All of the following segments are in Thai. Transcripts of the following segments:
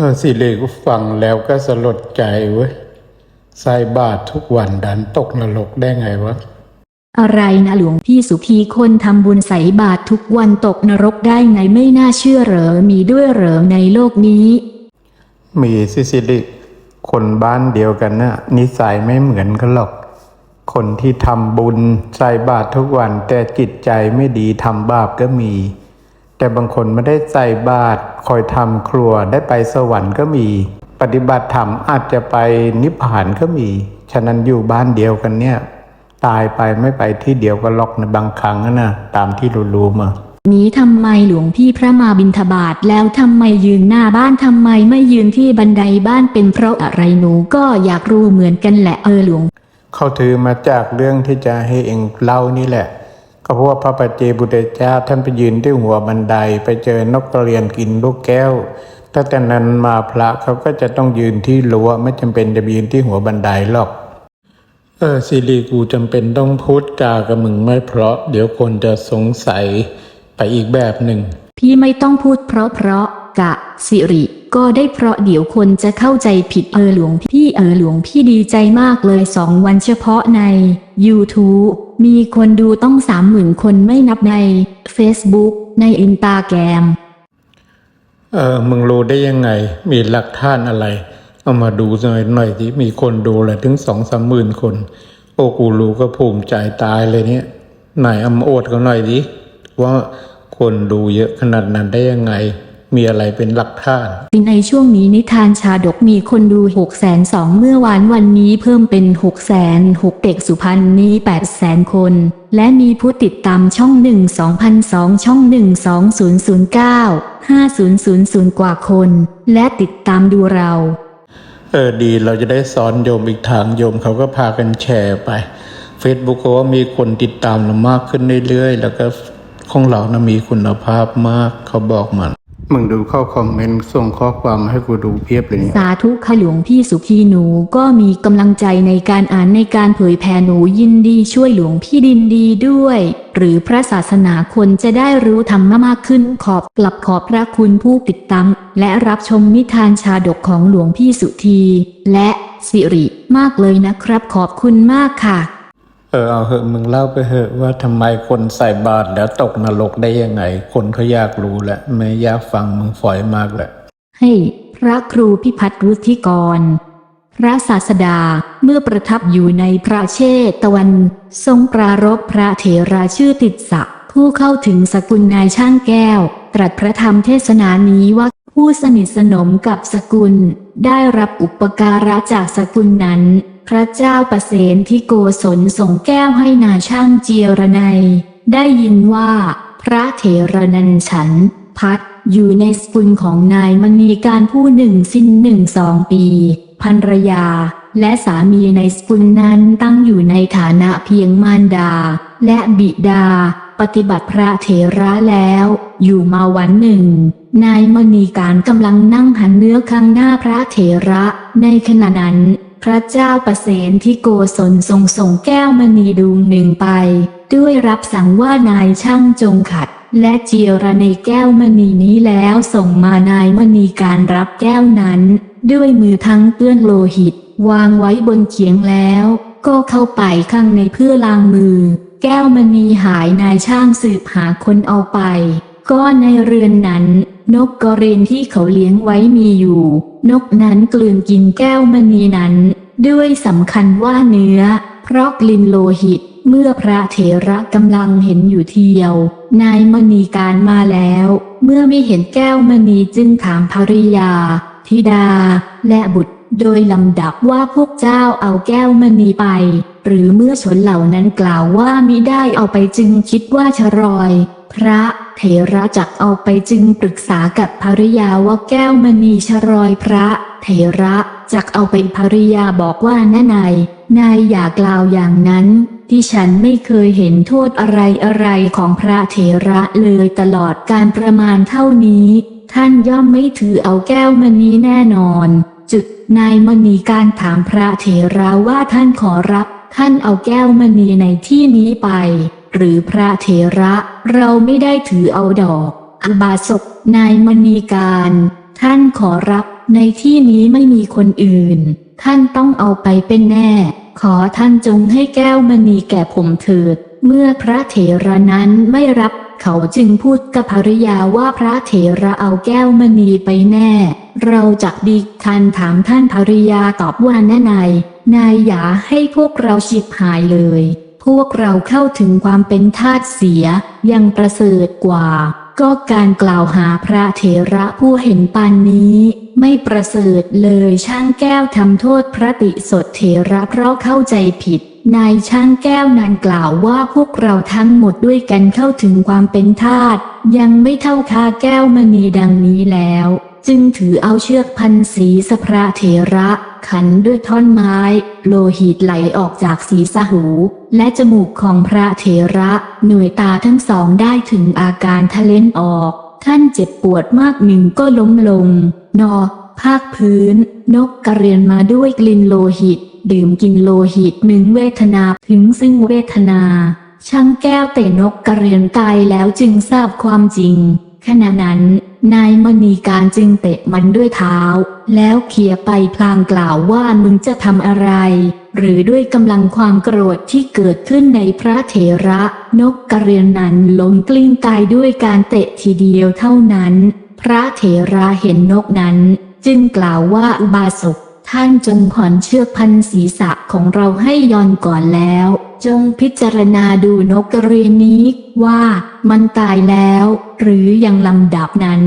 ออสิเลกฟังแล้วก็สลดใจเว้ยใส่บาตรทุกวันดันตกนรกได้ไงวะ อะไรนะหลวงพี่สุพีคนทำบุญใส่บาตรทุกวันตกนรกได้ไงไม่น่าเชื่อเหรอ มีด้วยเหรอในโลกนี้ มีสิสิลิคนบ้านเดียวกันนะ่ะนิสัยไม่เหมือนกันหรอก คนที่ทำบุญใส่บาตรทุกวันแต่จิตใจไม่ดีทำบาปก็มี แต่บางคนไม่ได้ใส่บาตรคอยทำครัวได้ไปสวรรค์ก็มี ปฏิบัติธรรมอาจจะไปนิพพานก็มี ฉะนั้นอยู่บ้านเดียวกันเนี่ย ตายไปไม่ไปที่เดียวกันหรอกในบางครั้งนะนะตามที่รู้ๆมานี้ทำไมหลวงพี่พระมาบิณฑบาตแล้วทำไมยืนหน้าบ้านทำไมไม่ยืนที่บันไดบ้านเป็นเพราะอะไรหนูก็อยากรู้เหมือนกันแหละเออหลวง เขาถือมาจากเรื่องที่จะให้เองเล่านี่แหละ ก็เพราะว่าพระปัจเจบุตรเจ้าท่านไปยืนที่หัวบันไดไปเจอนกกระเรียนกินลูกแก้วตั้งแต่นั้นมาพระเขาก็จะต้องยืนที่รั้วไม่จำเป็นจะไปยืนที่หัวบันไดหรอก เออสิริกูจำเป็นต้องพูดจากับมึงไม่เพราะ เดี๋ยวคนจะสงสัยไปอีกแบบหนึ่ง พี่ไม่ต้องพูดเพราะเพราะกะสิริก็ได้เพราะเดี๋ยวคนจะเข้าใจผิดเออหลวงพี่เออหลวงพี่ดีใจมากเลยสองวันเฉพาะใน YouTube มีคนดูต้องสามหมื่นคนไม่นับใน Facebook ในอินตาแกรม เออ มึงรู้ได้ยังไง มีหลักฐานอะไร เอามาดูหน่อยหน่อยที่มีคนดูเลยถึงสองสามหมื่นคน โอ้กูรู้ก็ภูมิใจตายเลยเนี่ยไหนเอามาโอดกันหน่อยดิว่าคนดูเยอะขนาดนั้นได้ยังไง มีอะไรเป็นหลักฐานในช่วงนี้นิทานชาดกมีคนดู6 0 0 0 0 2เมื่อวานวันนี้เพิ่มเป็น6 0 0 0 0 6เด็กสุพรรณนี้8 0 0 0 0คน และมีผู้ติดตามช่อง 1 2002 ช่อง 1 2009 5000 กว่าคน และติดตามดูเรา เออดีเราจะได้สอนโยมอีกทางโยมเขาก็พากันแชร์ไป Facebook ก็ว่ามีคนติดตามเรามากขึ้นเรื่อยๆ แล้วก็ของเรานะมีคุณภาพมากเขาบอกมัน มึงดูเข้าคอมเมนต์ส่งข้อความมาให้กูดูเพียบเลยเนี่ยสาธุค่ะหลวงพี่สุพีหนูก็มีกำลังใจในการอ่านในการเผยแผ่หนูยินดีช่วยหลวงพี่ดินดีด้วย หรือพระศาสนาคนจะได้รู้ธรรมมากขึ้นขอบกลับขอบพระคุณผู้ติดตามและรับชมนิทานชาดกของหลวงพี่สุธีและสิริมากเลยนะครับ ขอบคุณมากค่ะ เออเอาเหอะมึงเล่าไปเหอะว่าทำไมคนใส่บาตรแล้วตกนรกได้ยังไง คนเขาอยากรู้แหละไม่อยากฟังมึงฝอยมากแหละ ให้พระครูพิพัฒน์รุธิกร พระศาสดาเมื่อประทับอยู่ในพระเชตวัน ทรงปรารภพระเถราชื่อติดศักดิ์ผู้เข้าถึงสกุลนายช่างแก้ว ตรัสพระธรรมเทศนานี้ว่าผู้สนิทสนมกับสกุล ได้รับอุปการะจากสกุลนั้น พระเจ้าประเสนที่โกศลส่งแก้วให้นายช่างเจียรนัย ได้ยินว่า พระเถระนันฉัน พัดอยู่ในสกุลของนายมณีการผู้หนึ่งสิ้นหนึ่งสองปีภรรยา และสามีในสกุลนั้นตั้งอยู่ในฐานะเพียงมารดา และบิดา ปฏิบัติพระเถระแล้ว อยู่มาวันหนึ่ง นายมณีการกำลังนั่งหันเนื้อข้างหน้าพระเถระ ในขณะนั้น พระเจ้าประเสนที่โกศลทรงส่งแก้วมณีดวงหนึ่งไป ด้วยรับสั่งว่านายช่างจงขัด และเจียระในแก้วมณีนี้แล้วส่งมานายมณีการรับแก้วนั้น ด้วยมือทั้งเปื้อนโลหิต วางไว้บนเขียงแล้ว ก็เข้าไปข้างในเพื่อล้างมือ แก้วมณีหายนายช่างสืบหาคนเอาไป ก็ในเรือนนั้น นกกระเรนที่เขาเลี้ยงไว้มีอยู่ นกนั้นกลืนกินแก้วมณีนั้น ด้วยสำคัญว่าเนื้อ เพราะกลิ่นโลหิต เมื่อพระเถระกำลังเห็นอยู่เทียว นายมณีการมาแล้ว เมื่อไม่เห็นแก้วมณีจึงถามภริยา ธิดา และบุตร โดยลำดับว่าพวกเจ้าเอาแก้วมณีไป หรือเมื่อชนเหล่านั้นกล่าวว่ามิได้เอาไปจึงคิดว่าชรอย พระเถระจักเอาไปจึงปรึกษากับภริยาว่าแก้วมณีชรอยพระเถระจักเอาไปภริยาบอกว่าน้านาย นายอย่ากล่าวอย่างนั้น ที่ฉันไม่เคยเห็นโทษอะไรอะไรของพระเถระเลยตลอดการประมาณเท่านี้ ท่านย่อมไม่ถือเอาแก้วมณีแน่นอน จุดนายมณีการถามพระเถระว่าท่านขอรับ ท่านเอาแก้วมณีในที่นี้ไป หรือพระเถระเราไม่ได้ถือเอาดอกอบาสกนายมณีการ ท่านขอรับในที่นี้ไม่มีคนอื่น ท่านต้องเอาไปเป็นแน่ ขอท่านจงให้แก้วมณีแก่ผมเถิด เมื่อพระเถระนั้นไม่รับเขาจึงพูดกับภริยาว่าพระเถระเอาแก้วมณีไปแน่ เราจักดีทันถามท่านภริยาตอบว่าแน่นาย นายอย่าให้พวกเราชิบหายเลย พวกเราเข้าถึงความเป็นทาสเสีย ยังประเสริฐกว่า ก็การกล่าวหาพระเถระผู้เห็นปานนี้ ไม่ประเสริฐเลยช่างแก้วทำโทษพระติสดเถระเพราะเข้าใจผิดนายช่างแก้วนั้นกล่าวว่าพวกเราทั้งหมดด้วยกันเข้าถึงความเป็นทาสยังไม่เท่าคาแก้วมณีดังนี้แล้ว จึงถือเอาเชือกพันศีสพระเถระ ขันด้วยท่อนไม้ โลหิตไหลออกจากศีรษะหู และจมูกของพระเถระหน่วยตาทั้งสองได้ถึงอาการทะเลนออก ท่านเจ็บปวดมากหนึ่งก็ล้มลง นอ ภาคพื้น นกกระเรียนมาด้วยกลิ่นโลหิต ดื่มกินโลหิตหนึ่งเวทนาถึงซึ่งเวทนา ช่างแก้วแต่นกกระเรียนตายแล้วจึงทราบความจริง ขณะนั้น นายมณีการจึงเตะมันด้วยเท้า แล้วเขี่ยไปพลางกล่าวว่ามึงจะทำอะไร หรือด้วยกำลังความโกรธที่เกิดขึ้นในพระเถระ นกกระเรียนนั้นล้มกลิ้งตายด้วยการเตะทีเดียวเท่านั้น พระเถระเห็นนกนั้น จึงกล่าวว่าอุบาสกท่านจงผ่อนเชือกพันศีรษะของเราให้ย่อนก่อนแล้ว จงพิจารณาดูนกกระเรียนนี้ว่ามันตายแล้ว หรือยังลำดับนั้น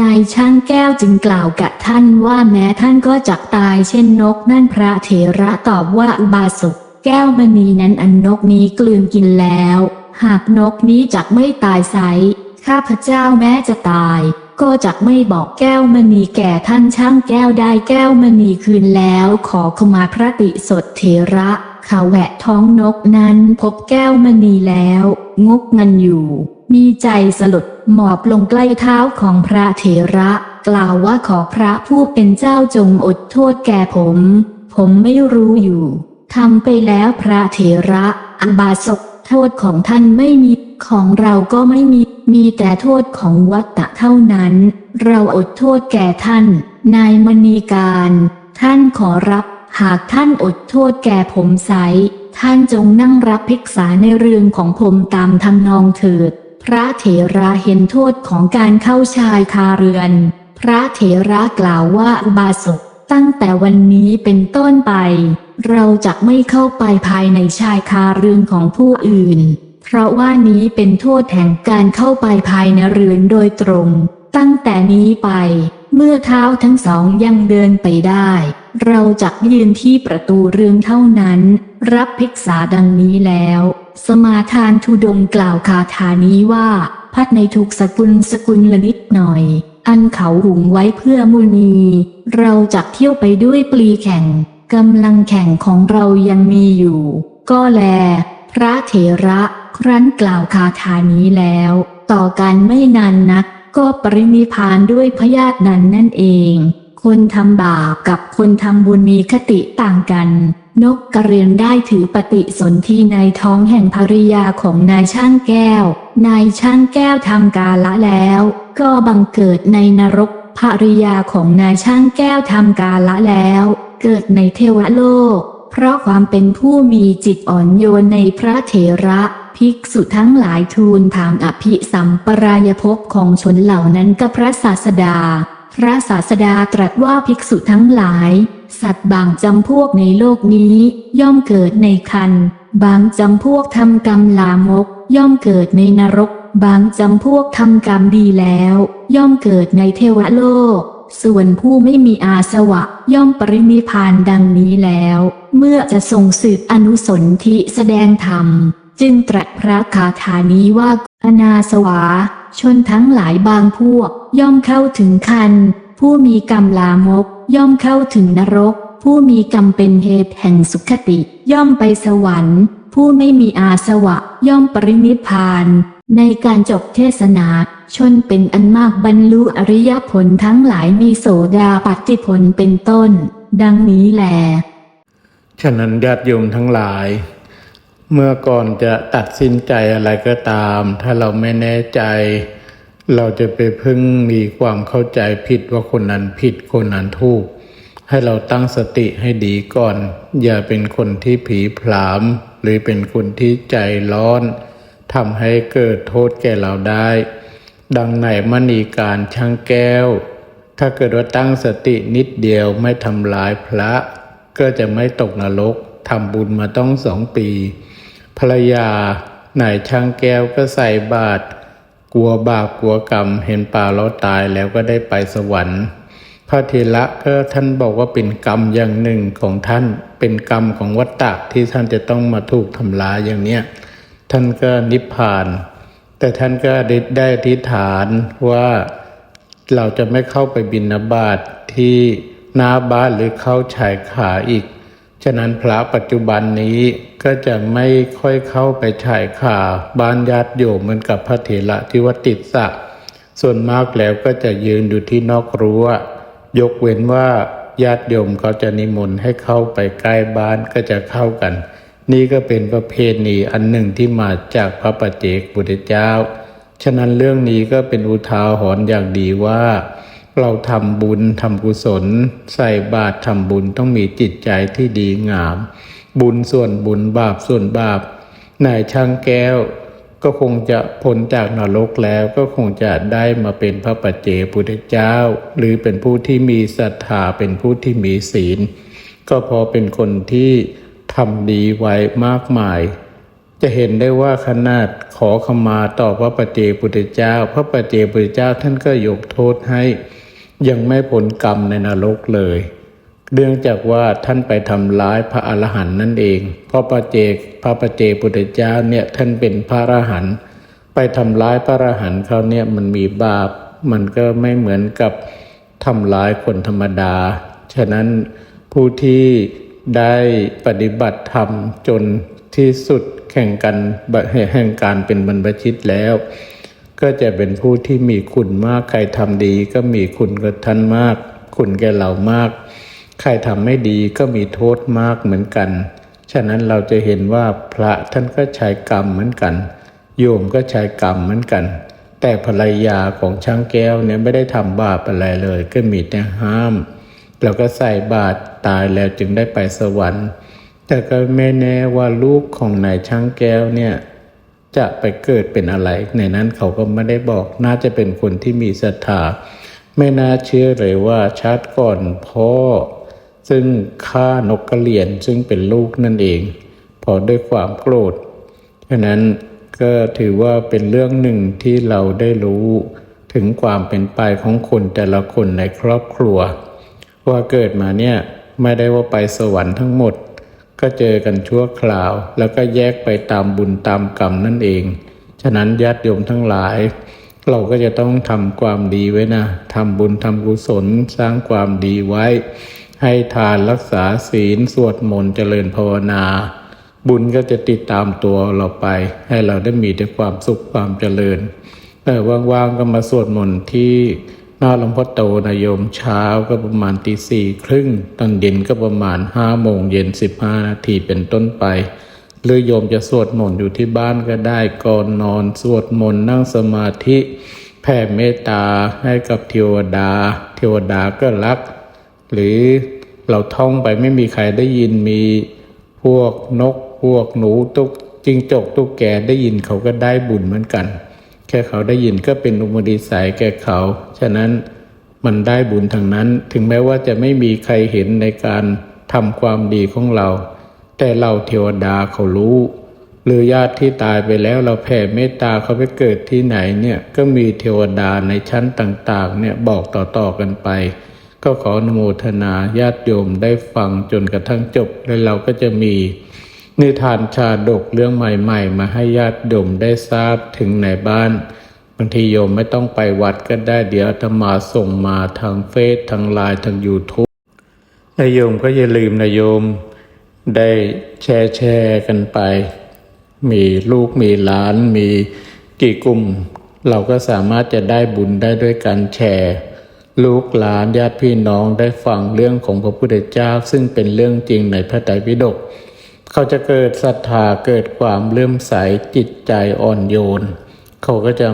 นายช่างแก้วจึงกล่าวกับท่านว่าแม้ท่านก็จักตายเช่นนกนั่นพระเถระตอบว่าอุบาสกแก้วมณีนั้นอันนกนี้กลืนกินแล้ว หากนกนี้จักไม่ตายไซข้าพเจ้าแม้จะตาย ก็จักไม่บอกแก้วมณีแก่ท่านช่างแก้วได้แก้วมณีคืนแล้ว ขอขมาพระติสดเถระ เขาแหวะท้องนกนั้นพบแก้วมณีแล้ว งกงันอยู่ มีใจสลดหมอบลงใกล้เท้าของพระเถระ กล่าวว่าขอพระผู้เป็นเจ้าจงอดโทษแก่ผม ผมไม่รู้อยู่ทำไปแล้วพระเถระอับาสกโทษของท่านไม่มี ของเราก็ไม่มี มีแต่โทษของวัตตะเท่านั้น เราอดโทษแก่ท่าน นายมณีการ ท่านขอรับ หากท่านอดโทษแก่ผมไซท่านจงนั่งรับภิกษาในเรื่องของผมตามทำนองเถิด พระเถระเห็นโทษของการเข้าชายคาเรือน พระเถระกล่าวว่าอุบาสกตั้งแต่วันนี้เป็นต้นไป เราจะไม่เข้าไปภายในชายคาเรือนของผู้อื่น เพราะว่านี้เป็นโทษแห่งการเข้าไปภายในเรือนโดยตรง ตั้งแต่นี้ไป เมื่อเท้าทั้งสองยังเดินไปได้ เราจะยืนที่ประตูเรือนเท่านั้น รับภิกษาดังนี้แล้ว สมาทานทุดงกล่าวคาถานี้ว่า พัดในทุกสกุลสกุลละนิดหน่อย อันเขาหุงไว้เพื่อมุนี เราจะเที่ยวไปด้วยปลีแข่งกำลังแข่งของเรายังมีอยู่ ก็แล พระเถระครั้นกล่าวคาถานี้แล้ว ต่อกันไม่นานนัก ก็ปรินิพพานด้วยพยาธินั้นนั่นเอง คนทำบาปกับคนทำบุญมีคติต่างกัน นกกระเรียนได้ถือปฏิสนธิในท้องแห่งภริยาของนายช่างแก้ว นายช่างแก้วทำกาละแล้ว ก็บังเกิดในนรกภริยาของนายช่างแก้วทำกาละแล้ว เกิดในเทวโลก เพราะความเป็นผู้มีจิตอ่อนโยนในพระเถระภิกษุทั้งหลายทูลถามอภิสัมปรายภพของชนเหล่านั้นกับพระศาสดา พระศาสดาตรัสว่าภิกษุทั้งหลาย สัตว์บางจำพวกในโลกนี้ ย่อมเกิดในคัน บางจำพวกทำกรรมลามก ย่อมเกิดในนรก บางจำพวกทำกรรมดีแล้ว ย่อมเกิดในเทวโลก ส่วนผู้ไม่มีอาสวะ ย่อมปรินิพานดังนี้แล้ว เมื่อจะทรงสืบอนุสนธิแสดงธรรม จึงตรัสพระคาถานี้ว่าอนาสวาชนทั้งหลายบางพวก ย่อมเข้าถึงคัน ผู้มีกรรมลามก ย่อมเข้าถึงนรก ผู้มีกรรมเป็นเหตุแห่งสุขติ ย่อมไปสวรรค์ ผู้ไม่มีอาสวะ ย่อมปรินิพพาน ในการจบเทศนาชนเป็นอันมากบรรลุอริยผลทั้งหลายมีโสดาปัตติผลเป็นต้น ดังนี้แหลฉะนั้นญาติโยมทั้งหลาย เมื่อก่อนจะตัดสินใจอะไรก็ตาม ถ้าเราไม่แน่ใจ เราจะไปพิ่งมีความเข้าใจผิดว่าคนนั้นผิดคนนั้นถูก ให้เราตั้งสติให้ดีก่อน อย่าเป็นคนที่ผีผลาม หรือเป็นคนที่ใจร้อนทำให้เกิดโทษแก่เราได้ ดังในมณีการช่างแก้ว ถ้าเกิดว่าตั้งสตินิดเดียวไม่ทำลายพระ ก็จะไม่ตกนรกทำบุญมาต้องสองปี ภรรยานายช่างแก้วก็ใส่บาตรกลัวบาปกลัวกรรม เห็นป่าเราตายแล้วก็ได้ไปสวรรค์ พระเทระก็ท่านบอกว่าเป็นกรรมอย่างหนึ่งของท่านเป็นกรรมของวัฏฏะที่ท่านจะต้องมาถูกทำลายอย่างเนี้ยท่านก็นิพพาน แต่ท่านก็ได้อธิษฐานว่าเราจะไม่เข้าไปบินาบาตที่หน้าบ้านหรือเข้าชายขาอีก ฉะนั้นพระปัจจุบันนี้ ก็จะไม่ค่อยเข้าไปชายข่าบ้านญาติโยมเหมือนกับพระเถระที่วัดติดสระส่วนมากแล้วก็จะยืนอยู่ที่นอกรั้วยกเว้นว่าญาติโยมเขาจะนิมนต์ให้เข้าไปใกล้บ้านก็จะเข้ากัน นี่ก็เป็นประเพณีอันหนึ่งที่มาจากพระปเจกพุทธเจ้า ฉะนั้นเรื่องนี้ก็เป็นอุทาหรณ์อย่างดีว่า เราทำบุญทำกุศล ใส่บาตรทำบุญต้องมีจิตใจที่ดีงาม บุญส่วนบุญบาปส่วนบาปนายช่างแก้ว ก็คงจะพ้นจากนรกแล้วก็คงจะได้มาเป็นพระปัจเจพุทธเจ้า หรือเป็นผู้ที่มีศรัทธาเป็นผู้ที่มีศีล ก็พอเป็นคนที่ทำดีไว้มากมาย จะเห็นได้ว่าขนาดขอขมาต่อพระปัจเจพุทธเจ้า พระปัจเจพุทธเจ้าท่านก็ยกโทษให้ ยังไม่ผลกรรมในนรกเลย เนื่องจากว่าท่านไปทำร้ายพระอรหันต์นั่นเองเพราะปัจเจกพระปเจพุทธเจ้าเนี่ยท่านเป็นพระอรหันต์ไปทำร้ายพระอรหันต์เขาเนี่ยมันมีบาป มันก็ไม่เหมือนกับทำร้ายคนธรรมดา ฉะนั้นผู้ที่ได้ปฏิบัติธรรมจนที่สุดแข่งกันแห่งการเป็นบรรพชิตแล้ว ก็จะเป็นผู้ที่มีคุณมากใครทำดีก็มีคุณกับท่านมาก คุณแก่เรามาก ใครทำไม่ดีก็มีโทษมากเหมือนกัน ฉะนั้นเราจะเห็นว่าพระท่านก็ใช้กรรมเหมือนกัน โยมก็ใช้กรรมเหมือนกัน แต่ภรรยาของช่างแก้วเนี่ยไม่ได้ทำบาปอะไรเลย ก็มีแต่ห้าม แล้วก็ใส่บาตรตายแล้วจึงได้ไปสวรรค์ แต่ก็ไม่แน่ว่าลูกของนายช่างแก้วเนี่ยจะไปเกิดเป็นอะไร ในนั้นเขาก็ไม่ได้บอก น่าจะเป็นคนที่มีศรัทธา ไม่น่าเชื่อเลยว่าชาติก่อนพ่อ ซึ่งฆ่านกกระเหลี่ยนซึ่งเป็นลูกนั่นเอง พอด้วยความโกรธฉะนั้นก็ถือว่าเป็นเรื่องหนึ่งที่เราได้รู้ถึงความเป็นไปของคนแต่ละคนในครอบครัว ว่าเกิดมาเนี่ยไม่ได้ว่าไปสวรรค์ทั้งหมด ก็เจอกันชั่วคราว แล้วก็แยกไปตามบุญตามกรรมนั่นเอง ฉะนั้นญาติโยมทั้งหลาย เราก็จะต้องทำความดีไว้นะทำบุญทำกุศลสร้างความดีไว้ ให้ทานรักษาศีลสวดมนต์เจริญภาวนา บุญก็จะติดตามตัวเราไป ให้เราได้มีแต่ความสุขความเจริญเออว่างๆก็มาสวดมนต์ที่หน้าหลวงพ่อโตนายโยมเช้าก็ประมาณตีสี่ครึ่งตอนเย็นก็ประมาณห้าโมงเย็นสิบห้านาทีเป็นต้นไป หรือโยมจะสวดมนต์อยู่ที่บ้านก็ได้ก่อนนอนสวดมนต์นั่งสมาธิ แผ่เมตตาให้กับเทวดา เทวดาก็รัก หรือเราท่องไปไม่มีใครได้ยินมีพวกนก พวกหนูตุกจิงจกตุกแกได้ยินเขาก็ได้บุญเหมือนกัน แค่เขาได้ยินก็เป็นอุมดิสัยแก่เขา ฉะนั้นมันได้บุญทางนั้น ถึงแม้ว่าจะไม่มีใครเห็นในการทำความดีของเรา แต่เราเทวดาเขารู้ หรือญาติที่ตายไปแล้วเราแผ่เมตตาเขาไปเกิดที่ไหนเนี่ยก็มีเทวดาในชั้นต่างๆเนี่ยบอกต่อๆกันไป ก็ขออนุโมทนาญาติโยมได้ฟังจนกระทั่งจบ แล้วเราก็จะมีนิทานชาดกเรื่องใหม่ ๆ มาให้ญาติโยมได้ทราบถึงในบ้านบางทีโยมไม่ต้องไปวัดก็ได้เดี๋ยวอาตมาส่งมาทางเฟซทางไลน์ทาง YouTube นายโยมก็อย่าลืมนายโยมได้แชร์แชร์กันไป มีลูกมีหลานมีกี่กลุ่ม เราก็สามารถจะได้บุญได้ด้วยการแชร์ ลูกหลานญาติพี่น้องได้ฟังเรื่องของพระพุทธเจ้า ซึ่งเป็นเรื่องจริงในพระไตรปิฎกเขาจะเกิดศรัทธาเกิดความเลื่อมใสจิตใจอ่อนโยน เขาก็จะ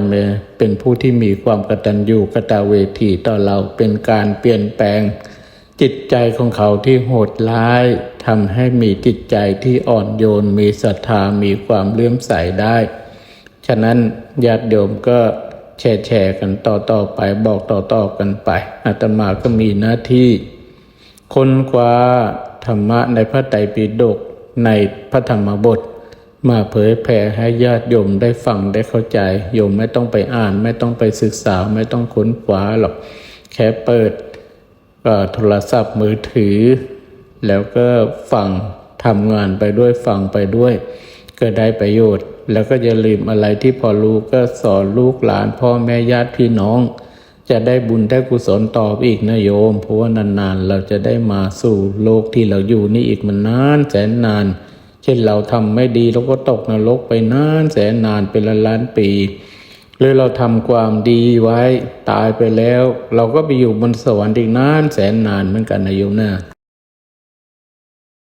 เป็นผู้ที่มีความกตัญญูกตเวทีต่อเราเป็นการเปลี่ยนแปลง จิตใจของเขาที่โหดร้ายทำให้มีจิตใจที่อ่อนโยน มีศรัทธามีความเลื่อมใสได้ ฉะนั้นญาติโยมก็ แชร์แชร์กันต่อต่อๆไปบอกต่อต่อๆกันไปอาตมาก็มีหน้าที่ ค้นคว้าธรรมะในพระไตรปิฎกในพระธรรมบท มาเผยแผ่ให้ญาติโยมได้ฟังได้เข้าใจโยมไม่ต้องไปอ่าน ไม่ต้องไปศึกษาไม่ต้องค้นคว้าหรอกแค่เปิดโทรศัพท์มือถือ แล้วก็ฟังทำงานไปด้วยฟังไปด้วย ก็ได้ประโยชน์ แล้วก็อย่าลืมอะไรที่พอรู้ก็สอนลูกหลานพ่อแม่ญาติพี่น้อง จะได้บุญได้กุศลตอบอีกนะโยม เพราะว่านานๆเราจะได้มาสู่โลกที่เราอยู่นี่อีกมันนานแสนนาน เช่นเราทำไม่ดีเราก็ตกนรกไปนานแสนนานเป็นล้านล้านปี หรือเราทำความดีไว้ตายไปแล้ว เราก็ไปอยู่บนสวรรค์อีกนานแสนนานเหมือนกันนะโยมนะ